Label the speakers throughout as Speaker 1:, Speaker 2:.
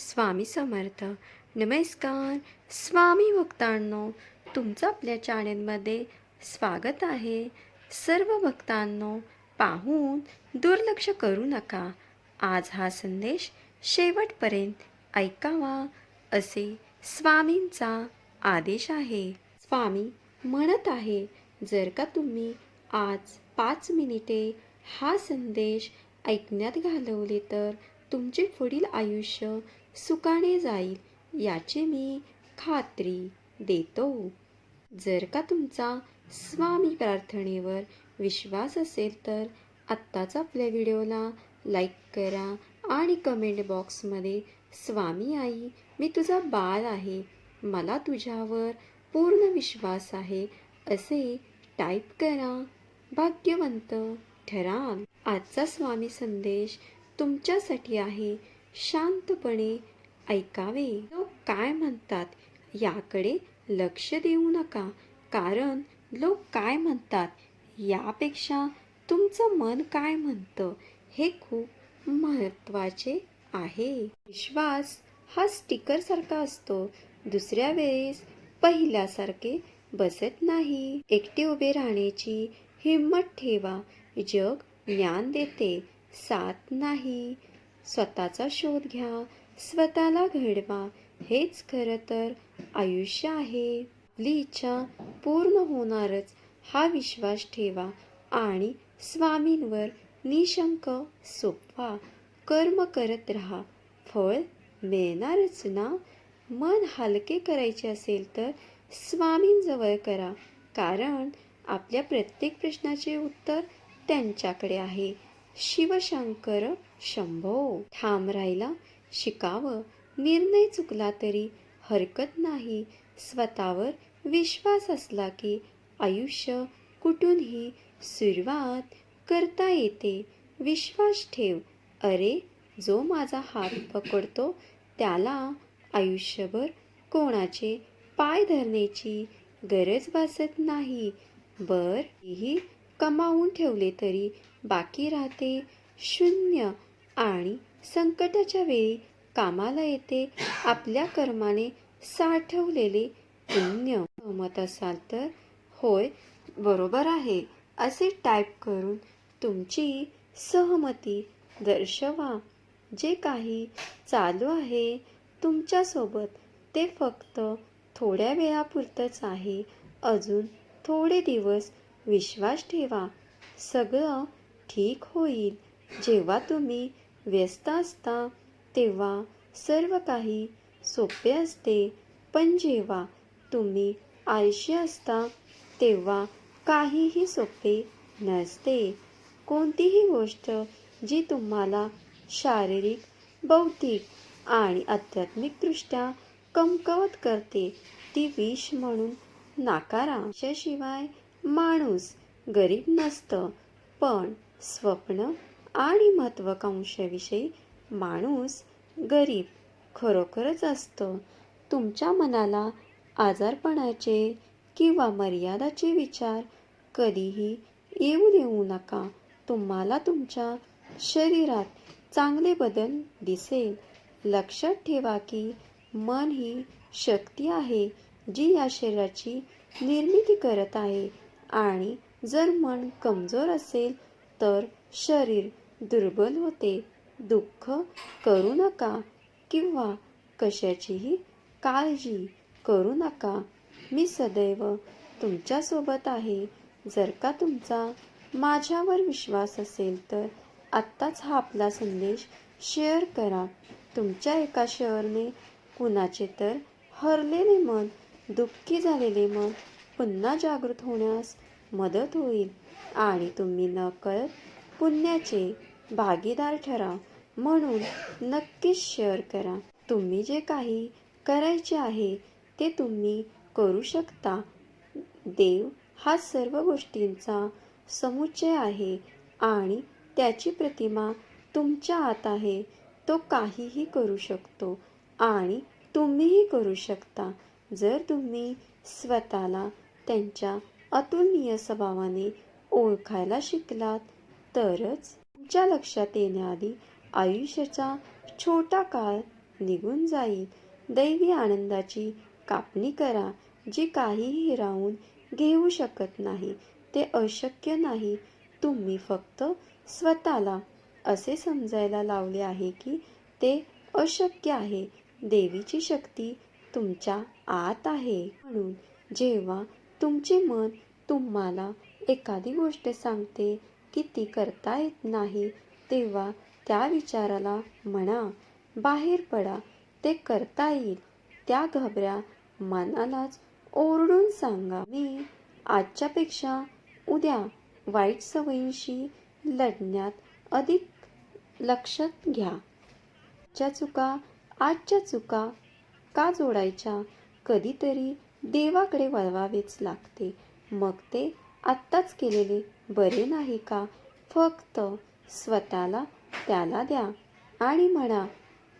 Speaker 1: स्वामी समर्थ. नमस्कार. स्वामी भक्तांनो तुमचं आपल्या चॅनेलमध्ये स्वागत आहे. सर्व भक्तांनो पाहून दुर्लक्ष करू नका. आज हा संदेश शेवटपर्यंत ऐकावा असे स्वामींचा आदेश आहे. स्वामी म्हणत आहे जर का तुम्ही आज पाच मिनिटे हा संदेश ऐकण्यात घालवले तर तुमचे पुढील आयुष्य सुखाने जाईल याची मी खात्री देतो. जर का तुमचा स्वामी प्रार्थनेवर विश्वास असेल तर आत्ताच आपल्या व्हिडिओला लाईक करा आणि कमेंट बॉक्समध्ये स्वामी आई मी तुझा बाळ आहे मला तुझ्यावर पूर्ण विश्वास आहे असे टाईप करा. भाग्यवंत ठराल आजचा स्वामी संदेश तुमच्यासाठी आहे. शांतपणे ऐकावे. लोक काय म्हणतात याकडे लक्ष देऊ नका. कारण लोक काय म्हणतात यापेक्षा तुमचं मन काय म्हणतं हे खूप महत्त्वाचे आहे. विश्वास हा स्टिकर सारखा असतो. दुसऱ्या वेळेस पहिल्यासारखे बसत नाही. एकटे उभे राहण्याची हिंमत ठेवा. जग ज्ञान देते साथ नाही. स्वतःचा शोध घ्या स्वतःला घडवा हेच खरं तर आयुष्य आहे. आपली इच्छा पूर्ण होणारच हा विश्वास ठेवा आणि स्वामींवर निशंक सोपवा. कर्म करत राहा फळ मिळणारच ना? मन हलके करायचे असेल तर स्वामींजवळ करा कारण आपल्या प्रत्येक प्रश्नाचे उत्तर त्यांच्याकडे आहे. शिवशंकर शंभो ठाम राहिला शिकावं. निर्णय चुकला तरी हरकत नाही. स्वतःवर विश्वास असला की आयुष्य कुठूनही सुरुवात करता येते. विश्वास ठेव. अरे जो माझा हात पकडतो त्याला आयुष्यभर कोणाचे पाय धरण्याची गरज भासत नाही. बर ही कमावून ठेवले तरी बाकी राहते शून्य आणि संकटाच्या वेळी कामाला येते. आपल्या कर्माने साठवलेले पुण्य मत असाल तर होय बरोबर आहे. असे टाईप करून तुमची सहमती दर्शवा. जे काही चालू आहे तुमच्यासोबत ते फक्त थोड्या वेळापुरतंच आहे. अजून थोडे दिवस विश्वास ठेवा. सगळं ठीक होईल. जेव्हा तुम्ही व्यस्त असता तेव्हा सर्व काही सोपे असते. पण जेव्हा तुम्ही आळशी असता तेव्हा काहीही सोपे नसते. कोणतीही गोष्ट जी तुम्हाला शारीरिक बौद्धिक आणि आध्यात्मिकदृष्ट्या कमकवत करते ती विष म्हणून नाकारा शिवाय माणूस गरीब नसतं. पण स्वप्न आणि महत्त्वाकांक्षाविषयी माणूस गरीब खरोखरच असतं. तुमच्या मनाला आजारपणाचे किंवा मर्यादाचे विचार कधीही येऊ देऊ नका. तुम्हाला तुमच्या शरीरात चांगले बदल दिसेल. लक्षात ठेवा की मन ही शक्ती आहे जी या शरीराची निर्मिती करत आहे. आणि जर मन कमजोर असेल तर शरीर दुर्बल होते. दुःख करू नका किंवा कशाचीही काळजी करू नका. मी सदैव तुमच्यासोबत आहे. जर का तुमचा माझ्यावर विश्वास असेल तर आत्ताच हा आपला संदेश शेअर करा. तुमच्या एका शेअरने कुणाचे तर हरलेले मन दुःखी झालेले मन पुन्हा जागृत होण्यास मदत होईल. आणि तुम्ही नकळत पुण्याचे भागीदार ठरा म्हणून नक्कीच शेअर करा. तुम्ही जे काही करायचे आहे ते तुम्ही करू शकता. देव हा सर्व गोष्टींचा समुच्चय आहे आणि त्याची प्रतिमा तुमच्या आत आहे. तो काहीही करू शकतो आणि तुम्हीही करू शकता. जर तुम्ही स्वतःला त्यांच्या अतुलनीय स्वभावाने ओळखायला शिकलात. तरच तुमच्या लक्षात येण्याआधी आयुष्याचा छोटा काळ निघून जाईल. दैवी आनंदाची कापणी करा जी काहीही हिरावून घेऊ शकत नाही ते अशक्य नाही. तुम्ही फक्त स्वतःला असे समजायला लावले आहे की ते अशक्य आहे. देवीची शक्ती तुमच्या आत आहे. म्हणून जेव्हा तुमचे मन तुम्हाला एखादी गोष्ट सांगते की ती करता येत नाही तेव्हा त्या विचाराला म्हणा बाहेर पडा ते करता येईल त्या घबऱ्या मनालाच ओरडून सांगा मी आजच्यापेक्षा उद्या वाईट सवयींशी लढण्यात अधिक लक्षात घ्या. आजच्या चुका आजच्या चुका का जोडायच्या? कधीतरी देवाकडे वळवावेच लागते. मग ते आत्ताच केलेले बरे नाही का? फक्त स्वतःला त्याला द्या आणि म्हणा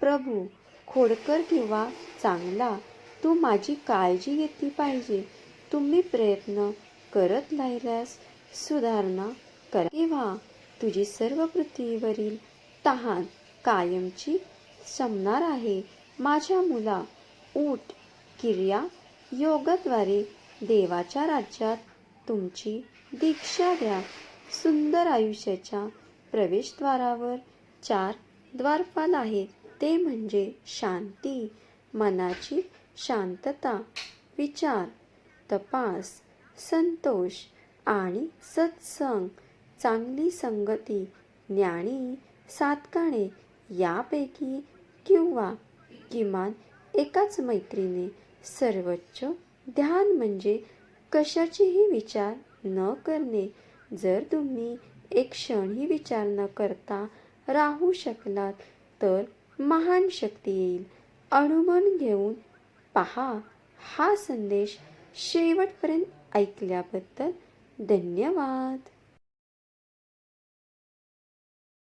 Speaker 1: प्रभू खोडकर किंवा चांगला तू माझी काळजी घेतली पाहिजे. तुम्ही प्रयत्न करत राहिल्यास सुधारणा करा. तेव्हा तुझी सर्व पृथ्वीवरील तहान कायमची संपणार आहे. माझ्या मुला ऊट क्रिया योगाद्वारे देवाच्या राज्यात तुमची दीक्षा द्या. सुंदर आयुष्याच्या प्रवेशद्वारावर चार द्वारपाल आहेत. ते म्हणजे शांती मनाची शांतता विचार तपास संतोष आणि सत्संग. चांगली संगती ज्ञानी सातकाणे यापैकी किंवा किमान एकाच मैत्रीने सर्वोच्च ध्यान म्हणजे कशाचेही विचार न करणे. जर तुम्ही एक क्षणही विचार न करता राहू शकलात तर महान शक्ती येईल. अनुभव घेऊन पहा. हा संदेश शेवटपर्यंत ऐकल्याबद्दल धन्यवाद.